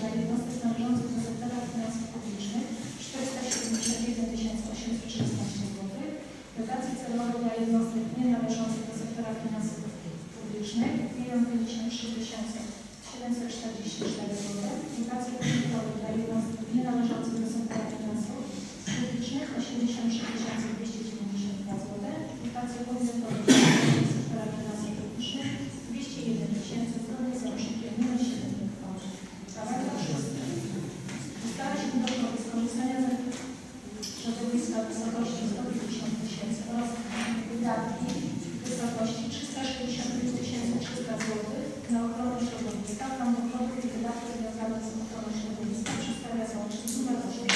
dla jednostek należących do sektora finansów publicznych 471 816 zł. Dotacji celowej dla jednostek nienależących do sektora finansów publicznych 1 053 744 zł. Dotacji kredytowej dla jednostek nienależących do sektora finansów publicznych 83 292 zł. Dotacji podmiotowej dla jednostek sektora finansów publicznych 201 tysięcy zgodnie z załącznikiem nr 7 uchwały. Paragraf 6. Ustala się dodatkowo skorzystania ze środowiska w wysokości 150 tysięcy oraz wydatki w wysokości 365 300 zł na ochronę środowiska, plan dochodów i wydatków związanych z ochroną środowiska przedstawia załącznik nr 8.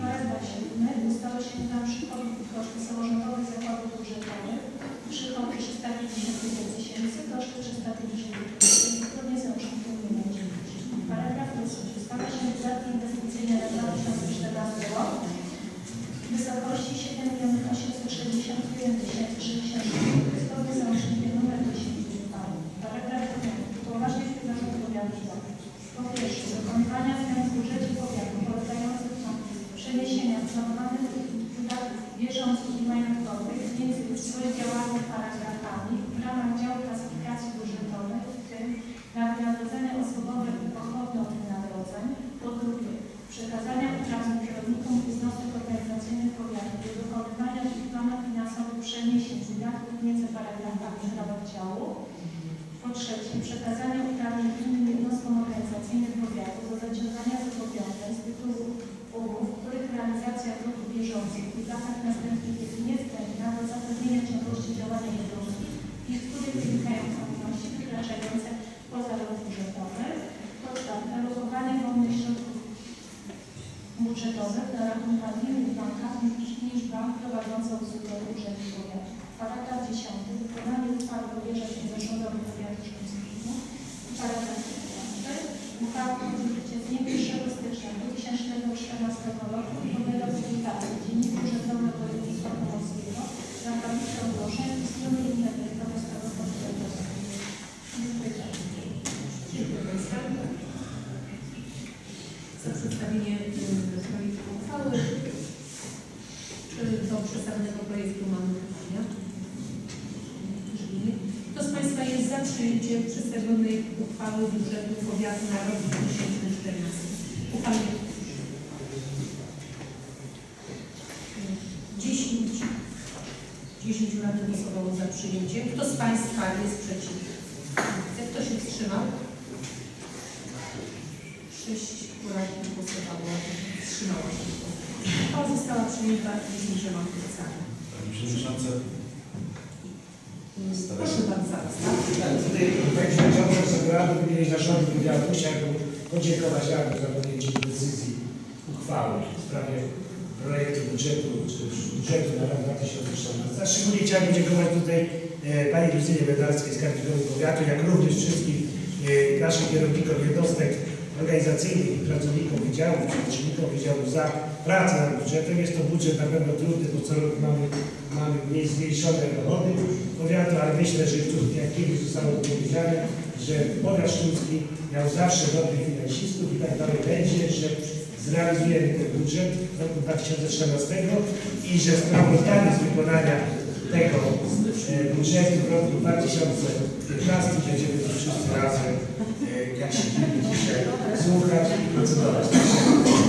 Paragraf 7. Ustala się na przychodów i koszty samorządowych zakładów budżetowych przychody 351 tysięcy, koszty 350 tysięcy, zgodnie z załącznikiem nr 9. Paragraf 8. Ustala się wydatki inwestycyjne na 2014 rok w wysokości 7 861 060 zgodnie z załącznikiem nr 10 uchwały. Paragraf 9. Upoważnia się zarząd powiatu do po pierwsze, dokonywania zmian w budżecie powiatu polegających na przeniesienia planowanych wydatków bieżących i majątkowych między współdziałami paragrafami w ramach działu klasyfikacji budżetowej, w tym na wynagrodzenia osobowe i pochodne od wynagrodzeń. Po drugie, przekazania uprawnień kierownikom jednostek organizacyjnych powiatu do dokonywania w ich planach finansowych przeniesień z wydatków między paragrafami ramach działu. Po trzecie, przekazanie uprawnień innym jednostkom organizacyjnym powiatu do zaciągania zobowiązań z tytułu umów, których realizacja w roku bieżącym i w latach następnych jest niezbędna do zapewnienia ciągłości działania jednostki i z których wynikają płatności wykraczające poza rok budżetowy. Po czwarte, lokowanie wolnych środków budżetowych na rachunkach w innych bankach niż, niż bank prowadzący usługę urzędu powiatu. Paragraf 10. Wykonanie uchwały powierza się zarządowi powiatu szkolskiego. Paragraf 15. Uchwała wchodzi w życie z dniem 1 stycznia 2014 roku i podlega publikacji w Dzienniku Urzędowym Województwa Pomorskiego na tablicy ogłoszeń i strony internetowej starostwa powiatowego. Dziękuję bardzo. Dziękuję Państwu za przedstawienie y, projektu uchwały. Czy do przedstawionego projektu mamy pytania? Jeżeli nie, Kto z Państwa jest za przyjęciem przedstawionej uchwały budżetu powiatu na rok 2014? Uchwała. 10, 10 radnych głosowało za przyjęciem. Kto z Państwa jest przeciw? Kto się wstrzymał? Sześć radnych głosowało, wstrzymało się. Uchwała została przyjęta dzisiejszym głosami. Pani Przewodnicząca, Proszę bardzo, zaraz. tak? Tak, tutaj Pani Przewodnicząca Rady Gminy Zarządu Powiatu chciałbym podziękować Rady za podjęcie decyzji uchwały w sprawie projektu budżetu, budżetu na rok 2014. A szczególnie chciałbym podziękować tutaj e, Pani Krystynie Wędarskiej z Kartikowi Powiatu, jak również wszystkim e, naszym kierownikom jednostek organizacyjnych i pracownikom wydziałów, czy pracownikom wydziałów za pracę nad budżetem. Jest to budżet na pewno trudny, bo co roku mamy, mamy mniej zmniejszone dochody powiatu, ale myślę, że tu jak kiedyś zostało powiedziane, że powiat sztucki miał zawsze dobrych finansistów i tak dalej będzie, że zrealizujemy ten budżet w roku 2014 i że sprawozdanie z wykonania tego e, budżetu w roku 2015 będziemy tu wszyscy razem, e, jak się dzisiaj, słuchać i procedować.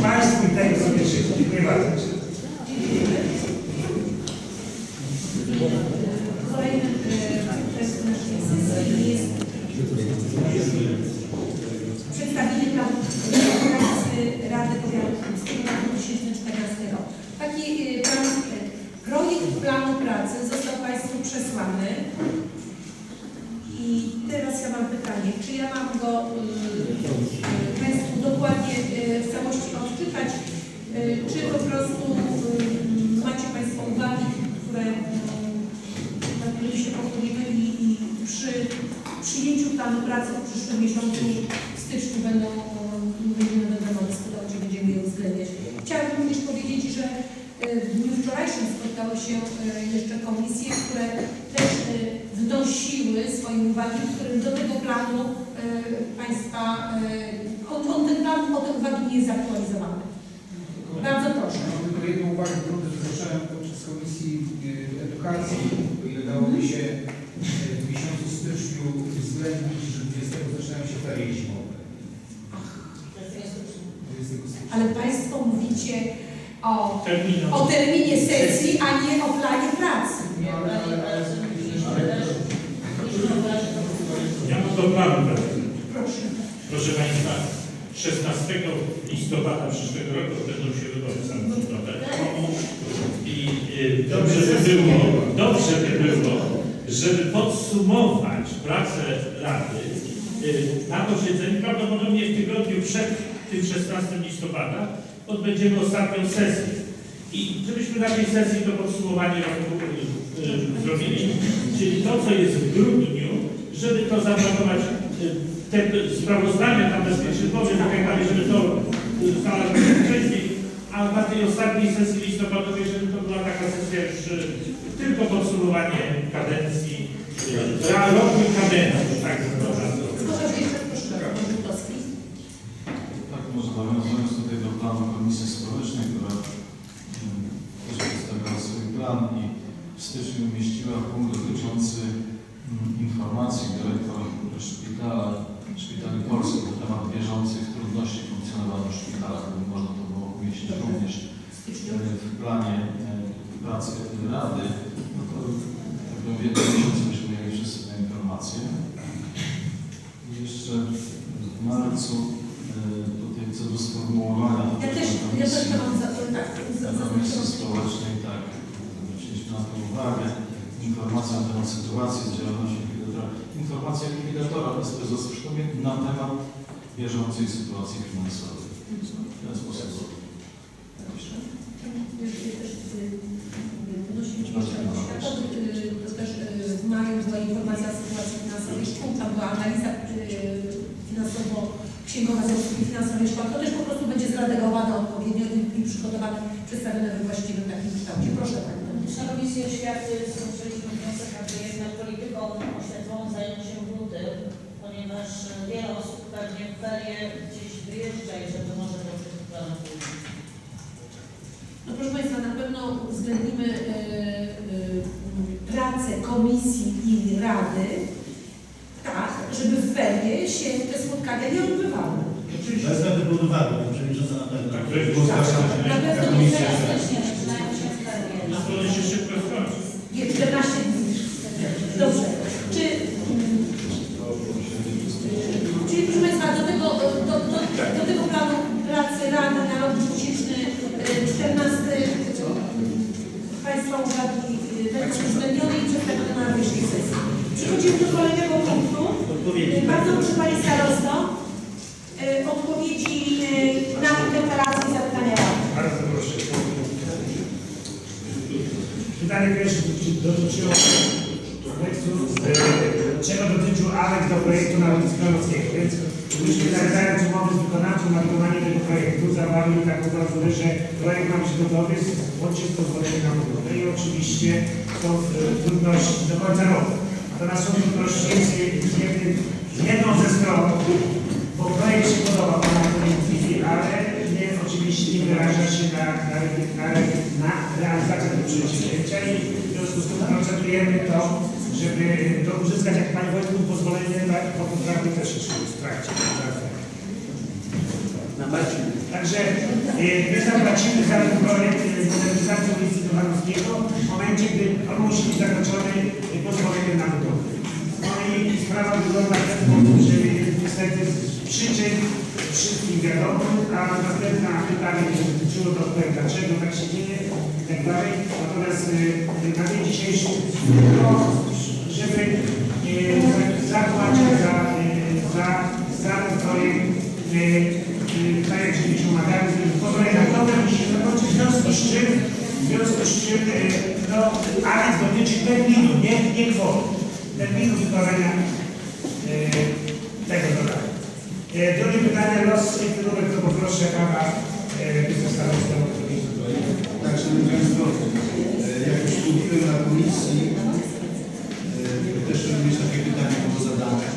Państwu tego sobie życzę. Dziękuję bardzo. Україна jest zaktualizowany. Bardzo proszę. Mam tylko jedną uwagę, którą też zgłaszałem podczas Komisji y, Edukacji, o ile dało mi się y, w miesiącu styczniu uwzględnić, że 20 zaczynają się ferie zimowe. 20 stycznia. Ale Państwo mówicie o, Terminu. o terminie sesji, a nie o planie pracy. No, ale, ale, ale, Ja mam do planu. Proszę. Proszę Państwa, 16 listopada przyszłego roku odbędą się wybory samorządowe. I y, dobrze by było, dobrze by było, żeby podsumować pracę Rady y, na posiedzeniu, prawdopodobnie w tygodniu przed tym 16 listopada odbędziemy ostatnią sesję. I żebyśmy na tej sesji to podsumowanie roku y, zrobili, czyli to, co jest w grudniu, żeby to zaplanować, te sprawozdania tam bezpieczeństwowe, tak jak dalej, żeby to znalazło się wcześniej, a na tej ostatniej sesji listopadowej, żeby to była taka sesja już y, tylko podsumowanie kadencji, roku kadencji, tak. Tak, może nawiązując tutaj do planu Komisji Społecznej, która mm, też przedstawiała swój plan i w styczniu umieściła punkt dotyczący informacji dyrektora szpitala, szpitali polskich na temat bieżących trudności w funkcjonowaniu szpitala, gdyby można to było umieścić również w planie e, pracy Rady, no to w jednym miesiącu byśmy mieli wszyscy te informacje. I jeszcze w marcu e, tutaj co do sformułowania Ja też, ja też Komisji Społecznej, tak, zwróciliśmy na to uwagę. Informacja na temat sytuacji z działalności likwidatora. Informacja likwidatora bez prezesowskiego na temat bieżącej sytuacji finansowej. W ten sposób. Proszę. Ja też, Wnosimy jeszcze do świata, y, to też w maju była informacja o sytuacji finansowej szkół, tam była analiza y, finansowo-księgowa ze usługi finansowej szkół. To też po prostu będzie zredagowane odpowiednio i, przygotowane, przedstawione we właściwym takim kształcie. Proszę Pani. Na Komisji Oświaty złożyliśmy wniosek, aby jednak polityką oświatową zająć się w luty, ponieważ wiele osób pewnie w ferie gdzieś wyjeżdża i że to może w planach No proszę Państwa, na pewno uwzględnimy e, e, pracę komisji i rady tak, żeby w ferie się te spotkania nie odbywały. Wezmę pod uwagę, Pani Przewodnicząca na pewno. Tak, to jest było zgłaszane Na pewno nie. Teraz się ferie. No to się szybko skończy. Nie, 14 dni. Dobrze. Czy, czyli proszę Państwa, do tego, do, do, do tego planu pracy Rady na rok 2014 Państwa uwagi y, będą uwzględnione i przedstawione na najbliższej sesji. Przechodzimy do kolejnego punktu. Y, Bardzo proszę Pani Starosto, y, odpowiedzi y, na interpelacje i zapytania Rady. Bardzo proszę. Pytanie pierwsze dotyczyło tekstu, e, czego dotyczył aneks do projektu narodu Skronowskiego, więc myśmy zagadając umowę z wykonawcą na wykonanie tego projektu zawarli taką klauzulę, że projekt ma być gotowy łącznie z pozwoleniem na budowę i oczywiście są e, trudności do końca roku. Natomiast są trudności z jedną ze stron, bo projekt się podoba Pana Policji, ale oczywiście nie wyraża się na, na, na, na realizację tego przedsięwzięcia i w związku z tym procedujemy to, żeby to uzyskać, jak Pani Wojtku, pozwolenie na po poprawkę też jeszcze w trakcie. Także e, my zapłacimy za ten projekt modernizacji ulicy Dowanowskiego w momencie, gdy on musi być zakończony e, pozwoleniem na budowę. No i sprawa wygląda w ten sposób, że niestety z przyczyn wszystkim wiadomo, a następna pytanie dotyczyło to dlaczego tak się dzieje i tak dalej. Natomiast e, na dzień dzisiejszy, no, żeby e, zapłacić za, e, za, za ten projekt, tak jak pozwolenie na budowę musimy zakończyć w związku z czym, w związku z czym, no, aneks dotyczy terminu, nie, nie kwoty. Terminu wykonania Drugie pytanie, los tytułowek, to poproszę Pana e, odpowiedź. Tak, Szanowni Państwo, e, jak już mówiłem na komisji, e, też również takie pytanie było zadane.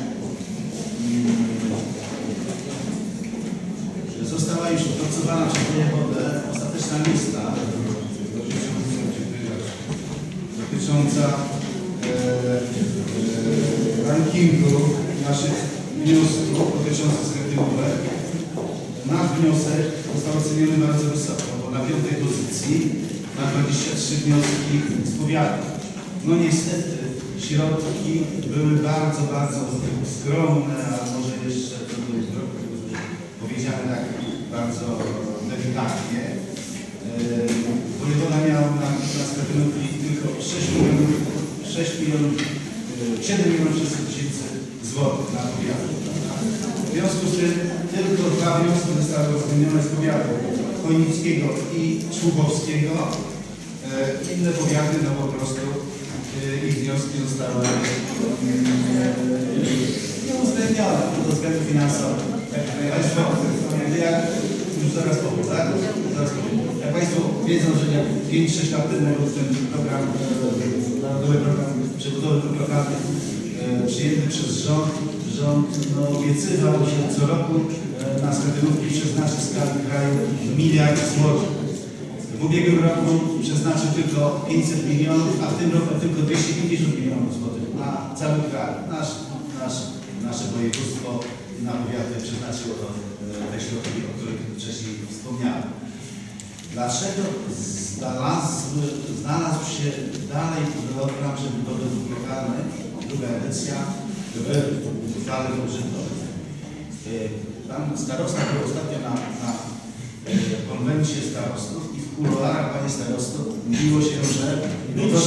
Mm, została już opracowana przez wojewodę ostateczna lista dotycząca e, e, rankingu naszych wniosków dotyczących sklepówek. Nasz wniosek został oceniony bardzo wysoko, bo na piątej pozycji na 23 wnioski z powiatu. No niestety środki były bardzo, bardzo skromne, a może jeszcze to były trochę powiedziane tak bardzo delikatnie. Wojewoda miał na, na sklepówki tylko 6 milionów, 6 milionów, yy, 7 milionów 600 tysięcy złotych na powiat. W związku z tym tylko dwa wnioski zostały uwzględnione z powiatu Chojnickiego i Czubowskiego. E, Inne powiaty, no po prostu e, ich wnioski zostały e, nie uwzględnione ze względów finansowych. Państwo, jak już zaraz powiem, tak? Zaraz powiem. Jak Państwo wiedzą, że jak 5-6 lat temu ten program, Narodowy Program Przebudowy e, przyjęty przez rząd, rząd no, obiecywał, że co roku na sklepówki przeznaczy w skali kraju miliard złotych. W ubiegłym roku przeznaczył tylko 500 milionów, a w tym roku tylko 250 milionów złotych na cały kraj. Nasz, nasz, nasze województwo na powiaty przeznaczyło to, e, te środki, o których wcześniej wspomniałem. Dlaczego znalazł, znalazł się dalej program przebudowy dróg lokalnych, druga edycja w uchwale budżetowej? Pan starosta był ostatnio na, na e, konwencie starostów w kuluarach, panie starosto, mówiło się, że Być,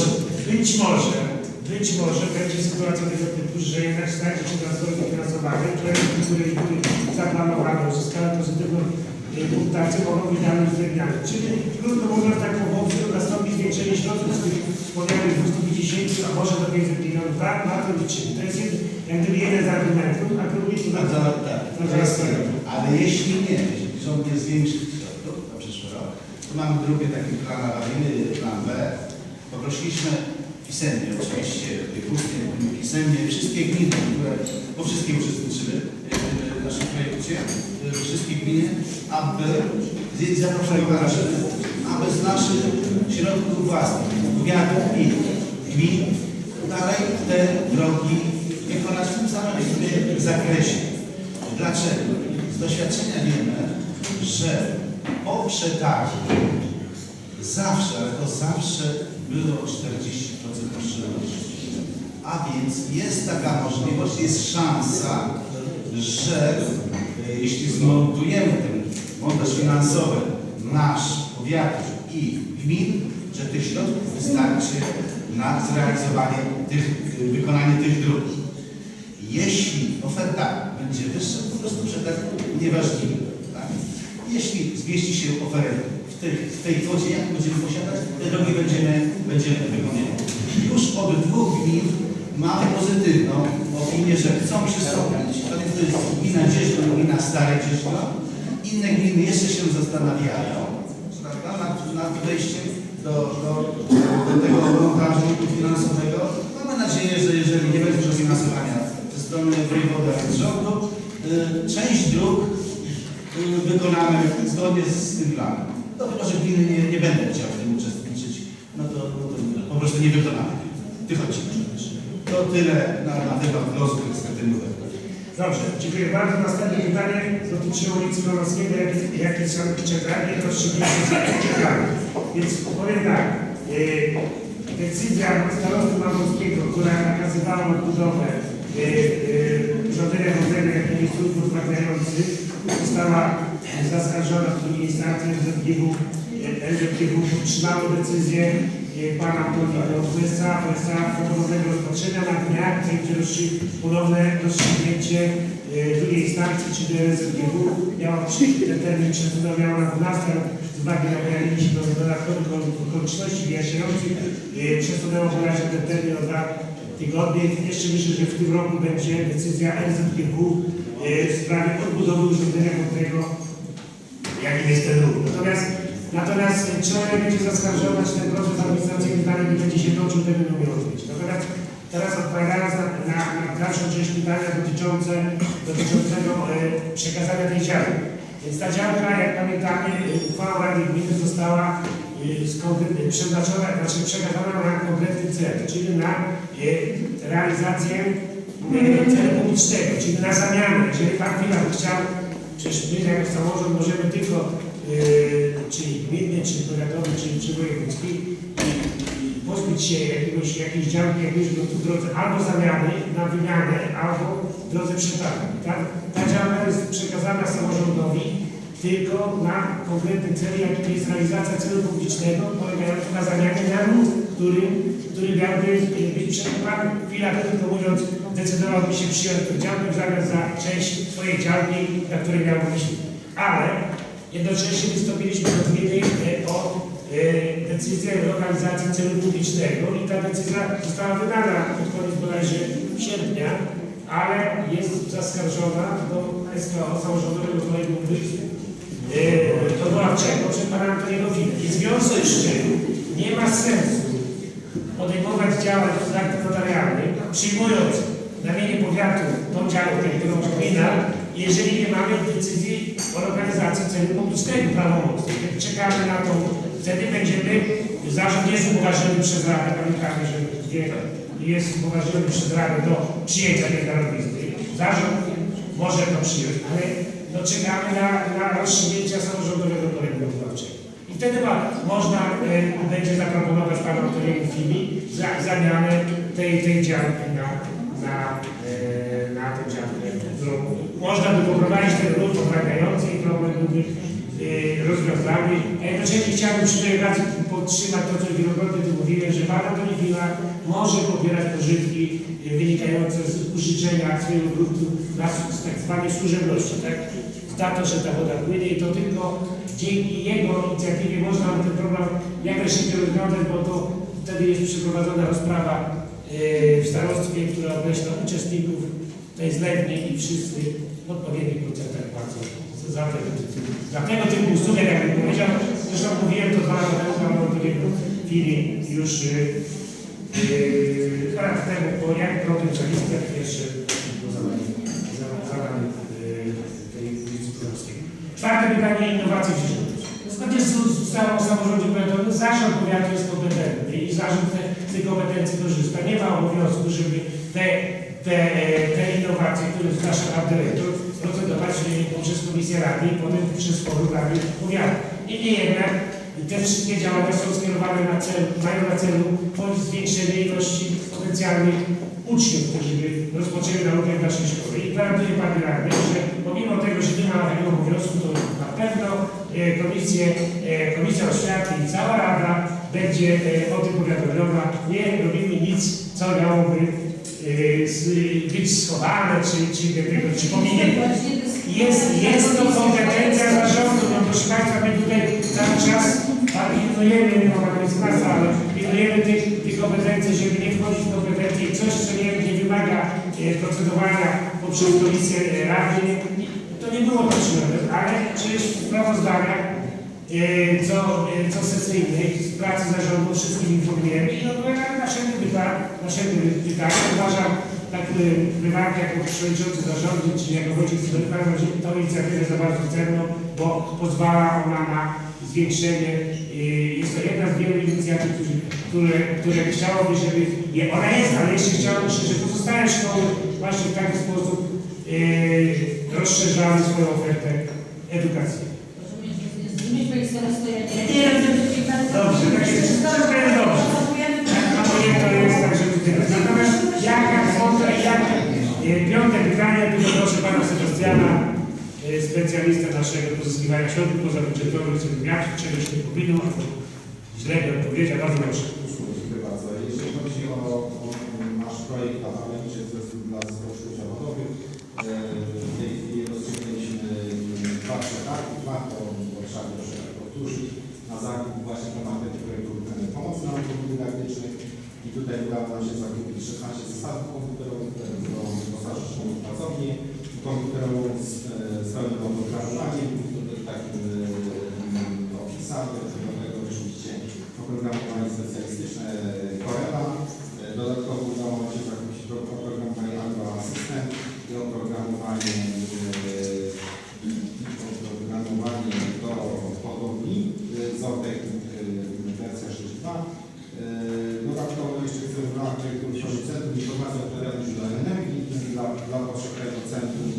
być może, być może będzie sytuacja tego typu, że jednak znajdzie się transfer finansowanie, projekty, które były zaplanowane, uzyskały pozytywną e, punktację, mogą być dalej uwzględniane. Czyli krótko mówiąc, tak powoli nastąpi zwiększenie środków z tych wspomnianych 250, a może do 500 milionów. Tak, na to liczymy. To jest jak gdyby jeden z argumentów, a drugi to na tak, to zaraz Ale jeśli nie, jeśli rząd nie zwiększy to mamy drugi taki plan awaryjny, plan B. Poprosiliśmy pisemnie oczywiście, ustnie, pisemnie wszystkie gminy, które, bo wszystkie uczestniczyły e, w naszym projekcie, e, wszystkie gminy, aby z- zaproponowały, aby z naszych środków własnych, powiatów i gmin dalej te drogi wykonać w tym samym zakresie. Dlaczego? Z doświadczenia wiemy, że po przetargu zawsze, ale to zawsze było 40% oszczędności. A więc jest taka możliwość, jest szansa, że e, jeśli zmontujemy ten montaż finansowy nasz, powiatów i gmin, że tych środków wystarczy na zrealizowanie tych, e, wykonanie tych dróg. Jeśli oferta będzie wyższa, po prostu przetarg nieważliwy. Jeśli zmieści się ofertę w tej, w tej kwocie, jak będziemy posiadać, te drogi będziemy, będziemy wykonywać. Już od dwóch gmin mamy pozytywną opinię, że chcą przystąpić. To jest gmina Dzieżno gmina Stare Dzieżno. Inne gminy jeszcze się zastanawiają nad, nad wejściem do, do, do tego montażu finansowego. Mamy nadzieję, że jeżeli nie będzie dofinansowania ze strony wojewody, a więc rządu, y, część dróg wykonamy zgodnie z tym planem. To chyba, że gminy nie, nie będą chciały w tym uczestniczyć, no to, no to po prostu nie wykonamy tych odcinków. To tyle na, na temat losu sklepów. Dobrze, dziękuję bardzo. Następne pytanie dotyczy ulicy Wolowskiego, jakie, jakie są czekanie i rozstrzygnięcie czekania. Więc powiem tak, yy, decyzja starosty Mamowskiego, która nakazywała odbudowę yy, yy, urządzenia wodnego, jakim jest utwór została zaskarżona w drugiej instancji LZGW. LZGW utrzymało decyzję yy, pana USA, USA ponownego rozpatrzenia na dniach będzie rozstrzy- ponowne rozstrzygnięcie e, drugiej instancji, czyli RZGW. Miała przyjść ten termin przesunął miała na 12, ale z uwagi na pojawienie się do dodatkowych okoliczności wyjaśniających e, przesunęło wyraźnie ten termin o dwa tygodnie. Jeszcze myślę, że w tym roku będzie decyzja RZGW e, w sprawie odbudowy urządzenia wodnego jakim jest ten ruch. Natomiast, natomiast czy ona będzie zaskarżona, czy ten proces administracyjny dalej nie będzie się toczył, tego nie umiem. Natomiast teraz odpowiadając na, na, na dalszą część pytania dotyczące, dotyczącego e, przekazania tej działki. Więc ta działka, jak pamiętamy, y, uchwała Rady Gminy została y, przeznaczona, znaczy przekazana na konkretny cel, czyli na realizację y, celu publicznego, czyli na zamianę. Jeżeli Pan Chwila by chciał, przecież my jako samorząd możemy tylko, y, czyli gminny, czy powiatowy, czy, czy wojewódzki, pozbyć się jakiegoś, jakiejś działki, jakiejś w drodze albo zamiany na wymianę, albo w drodze przetargu. Ta, ta działka jest przekazana samorządowi tylko na konkretny cel, jakim jest realizacja celu publicznego, polegający na zamianie na lud, który, który miałby być przekazany. Chwila tylko mówiąc, decydowałby się przyjąć działkę w zamian za część swojej działki, na której miał być. Ale jednocześnie wystąpiliśmy do gminy y, o y, decyzję lokalizacji celu publicznego i ta decyzja została wydana pod koniec bodajże sierpnia, ale jest zaskarżona do SKO samorządowego Kolegi yy, odwoławczego przed panem Antoniego Wili. I w związku z czym nie ma sensu podejmować działań z aktu notarialnym, przyjmując na mienie powiatu tą działkę, którą gmina, jeżeli nie mamy decyzji o lokalizacji celu publicznego prawomocnej. Czekamy na to, wtedy będziemy, zarząd jest upoważniony przez Radę, pamiętamy, że jest upoważniony przez Radę do przyjęcia tej darowizny. Zarząd może to przyjąć, ale no czekamy na, na rozstrzygnięcia samorządowego kolegium wyborczego. Wtedy można e, będzie zaproponować panu Antoniemu Fili za, zamianę tej, tej działki na, na, e, na tę działkę, można by poprowadzić ten ruch pomagający i problem byłby e, rozwiązany. A jednocześnie chciałbym przy tej okazji podtrzymać to, co wielokrotnie tu mówiłem, że pan Antoni Fila może pobierać pożytki e, wynikające z użyczenia swojego gruntu na tak zwanej służebności, tak? Za to, że ta woda płynie i to tylko dzięki jego inicjatywie można ten problem jak najszybciej rozwiązać, bo to wtedy jest przeprowadzona rozprawa e, w starostwie, która określa uczestników tej zlewni i wszyscy w odpowiednich procentach płacą za tego typu, za tego typu usługę, jak bym powiedział. Zresztą mówiłem to dwa lata temu, panu Antoniemu chwili już dwa lata temu, bo jak problem zalistę jeszcze było zadanie, za- zadanie e, tej ulicy Królewskiej. Czwarte pytanie, innowacje w życiu. Zgodnie z ustawą o samorządzie powiatowym zarząd powiatu jest kompetentny i zarząd te, z tych kompetencji korzysta. Nie ma obowiązku, żeby te, te, te innowacje, które zgłasza pan dyrektor, procedować poprzez komisję rady i potem przez forum rady powiatu. Niemniej jednak te wszystkie działania są skierowane na cel, mają na celu zwiększenie ilości potencjalnych uczniów, którzy by rozpoczęli naukę w naszej szkole. I gwarantuję Panie Radny, że pomimo tego, że nie ma takiego obowiązku, to na pewno e, komisje, e, Komisja Oświaty i cała Rada będzie e, o tym powiadomiona. Nie robimy nic, co miałoby z, być schowane, czy, czy, tego, czy pominięte. Jest, jest to kompetencja zarządu. No proszę Państwa, my tutaj cały czas pilnujemy, Pan jest Państwa, ale pilnujemy tych, tych kompetencji, żeby nie wchodzić w kompetencje co nie, nie wymaga e, procedowania poprzez komisję e, Rady. To nie było potrzebne, ale przecież w sprawozdaniach e, co, co sesyjnych z pracy zarządu wszystkim informujemy i odpowiadamy na wszelkie pytania. Pytania. Uważam, tak prywatnie jako przewodniczący zarządu, czy jako że tą inicjatywę za bardzo cenną, bo pozwala ona na zwiększenie, e, jest to jedna z wielu inicjatyw, które, które, które chciałoby, żeby, je, ona jest, ale jeszcze chciałoby, żeby pozostałe szkoły właśnie w taki sposób e, rozszerzały swoją ofertę rozumiem, Dobrze, tak jest. Wszystko jest dobrze. A nie to jest tak, żeby. Natomiast jak, jak foto i jak e, piąte pytanie, tylko proszę pana Sebastiana, specjalistę naszego pozyskiwania środków pozabudżetowych, żeby jakiś czegoś nie powinno, albo źle nie odpowiedział, bardzo proszę. Dziękuję bardzo. Jeżeli chodzi o, o nasz projekt analityczny dla zespołów zawodowych, w tej chwili rozstrzygnęliśmy dwa przetargi, dwa to w Warszawie proszę powtórzyć, na zakup właśnie tematyki projektu e, pomocy naukowych dydaktycznych i tutaj udało nam się zakupić 16 zestawów planowanie, e, e, oprogramowanie do podobni e, Zotek wersja 6.2. Dodatkowo jeszcze chcę zaznaczyć, że Centrum Informacji o Terenie dla Energii dla, dla powszechnego centrum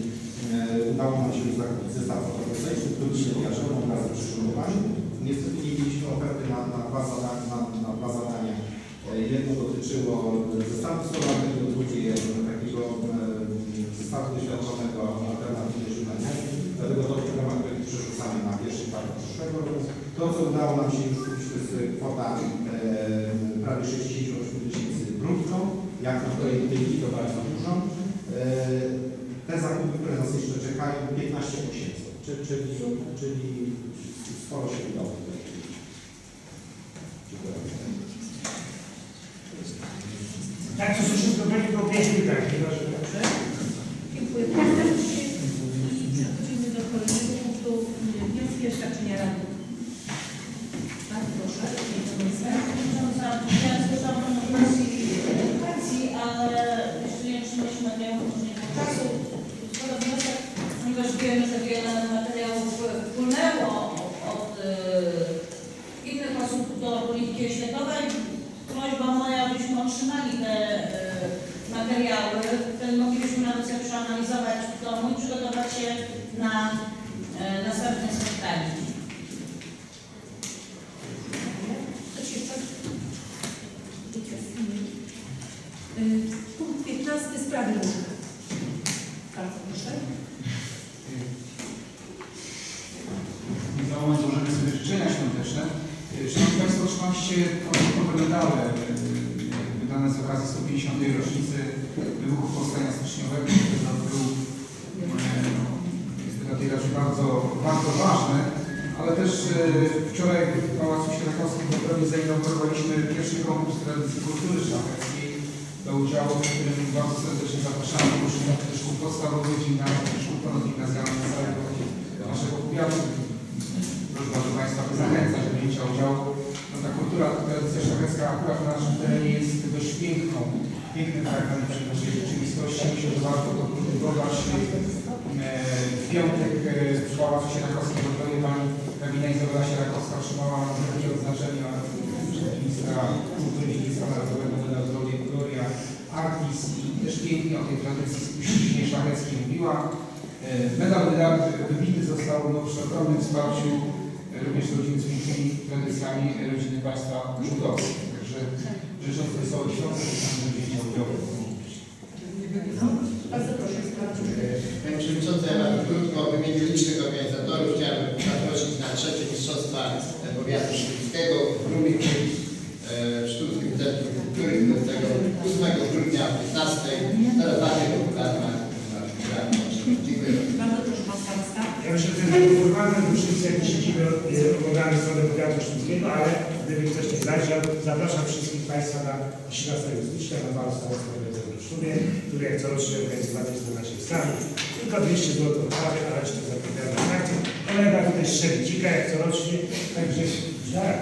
udało nam się zakupić zestaw fotowoltaiczny, który się kojarzył wraz z przyszkolowaniu. Niestety nie mieliśmy oferty na, na, dwa zadania, na, na dwa zadania. Jedno dotyczyło zestawu solarnego, 15 tysięcy, czyli, czyli, czyli sporo się udało. Dziękuję. Tak, to są wszystko będzie było pięć pytań, chyba że Dobrze. Dziękuję bardzo. Przechodzimy do kolejnego punktu. Wnioski o świadczenia rady. Bardzo proszę. Przewodnicząca, ja zgłaszałam na komisji edukacji, ale jeszcze nie otrzymaliśmy materiału, może nie było czasu. Skoro wniosek, ponieważ wiemy, że wiele materiałów wpłynęło od e, innych osób do polityki oświatowej, prośba moja, abyśmy otrzymali te e, materiały, wtedy moglibyśmy nawet sobie przeanalizować w domu i przygotować się na e, następne spotkanie. Coś jeszcze? Y, Punkt 15. Sprawy różne. Bardzo proszę. Moment złożymy sobie życzenia świąteczne. E, Szanowni Państwo, otrzymaliście komplikowe medale wydane z okazji 150. rocznicy wybuchu Powstania Styczniowego. To był e, no, jest dla tej bardzo, bardzo ważne, ale też e, wczoraj w Pałacu Sierakowskim w Obronie zainaugurowaliśmy pierwszy konkurs tradycji kultury szlacheckiej do udziału, w którym bardzo serdecznie zapraszamy uczniów ze szkół podstawowych, gimnazjów, szkół ponadgimnazjalnych z całego naszego powiatu. Proszę do Państwa, zachęcać do wzięcia udziału. No, ta kultura, tradycja szlachecka akurat na naszym terenie jest dość piękną, pięknym fragmentem naszej rzeczywistości. Myślę, że warto to kultywować. W piątek e, w Pałacu Sierakowskim w Obronie Pani Hrabina Izabela Sierakowska otrzymała wielkie odznaczenia ministra kultury dziedzictwa narodowego Medal Gloria, Gloria Artis i też pięknie o tej tradycji spuściźnie szlacheckiej mówiła. E, Medal wybity został no, przy ogromnym wsparciu e, również rodzin z pięknymi tradycjami e, rodziny państwa żydowskich. Także życzę wesołych świąt, że wzięcia udziału. Bardzo proszę. Sprawdźmy. Pani Przewodnicząca, ja bardzo krótko w imieniu licznych organizatorów chciałem Powiatu Sztuckiego w Rumiki e, w Sztucznym Centrum Kultury 28 grudnia o 15. Sterowanie popularna gra. Dziękuję bardzo. Bardzo proszę Pan Starosta. Ja myślę, że to jest formalne różnice, jak siedzimy oglądamy stronę powiatu sztuckiego, ale gdyby ktoś nie zajrzał, zapraszam wszystkich Państwa na 13 stycznia na bal starostwowy w Sztumie, który jak corocznie organizowany jest na naszej sali. Tylko 200 zł odprawy, a resztę zapowiadamy na akcję. Kolega tutaj strzeli dzika jak corocznie, także tak.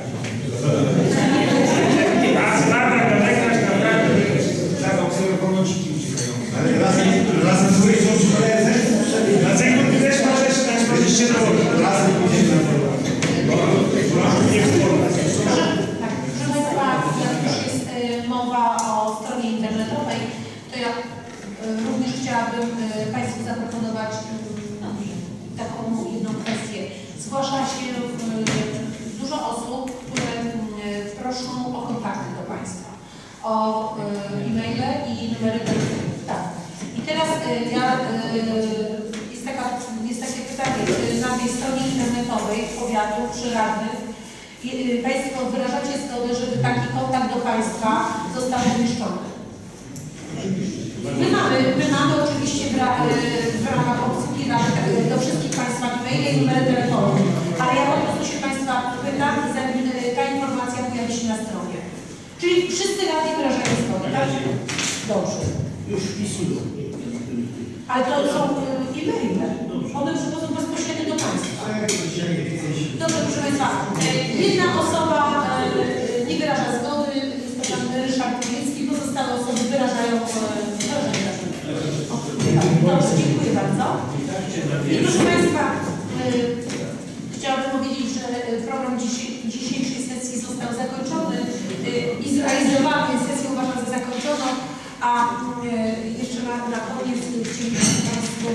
A zmarła na lekarz naprawdę zaobserwowano dziki uciekające. Ale razem, razem z ulicą przy koledze, Dlatego ty też możesz dać, możesz się dołożyć. razem pójdziemy na pole. Nie wspomnę. Tak, proszę Państwa, jak już jest e, mowa o stronie internetowej, to ja e, również chciałabym e, Państwu zaproponować mm, taką jedną kwestię. Zgłasza się e, dużo osób, które mm, proszą o kontakty do Państwa, o e, e-maile i numery telefonów. Tak. I teraz e, ja, e, jest, taka, jest takie pytanie, czy na tej stronie internetowej powiatu przy radnych y, Państwo wyrażacie zgodę, żeby taki kontakt do Państwa został umieszczony. My mamy, my mamy oczywiście w, ra, y, w ramach obsługi y, do wszystkich Państwa e-maile i numery telefonu, ale ja po prostu się Państwa pytam i zanim y, ta informacja pojawi się na stronie. Czyli wszyscy radni wyrażają zgodę, tak? Dobrze. Już wpisuję. Ale to są y, e-maile. One przychodzą bezpośrednio do Państwa. Dobrze, proszę Państwa, e, jedna osoba e, nie wyraża zgody, jest to pan Ryszard Kubiecki, pozostałe osoby wyrażają e, wyrażają Dobrze, dziękuję bardzo. I proszę Państwa, E, jeszcze na, na koniec chcielibyśmy Państwu,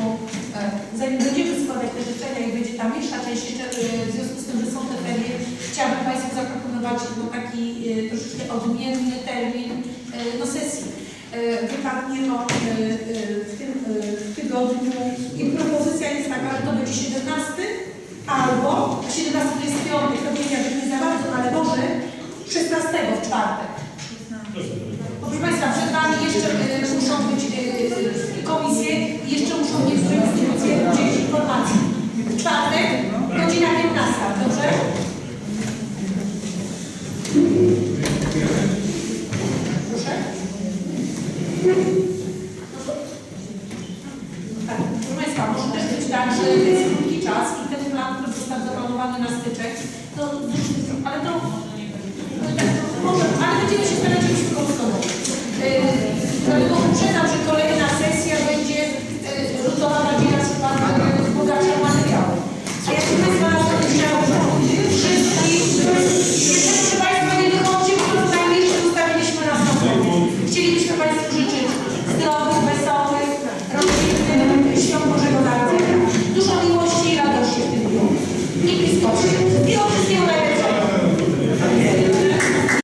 e, zanim będziemy składać te życzenia i będzie ta mniejsza część, jeszcze e, w związku z tym, że są te ferie, chciałabym Państwu zaproponować no, taki troszeczkę odmienny termin no, sesji. Wypadnie on w tym tygodniu i propozycja jest taka, że to będzie 17 albo 17 jest piątek, to nie wiem, jak nie za bardzo, ale może 16 w czwartek. Państwa, przed Wami jeszcze e, muszą być e, komisje i jeszcze muszą niektóre instytucje udzielić informacji. W czwartek,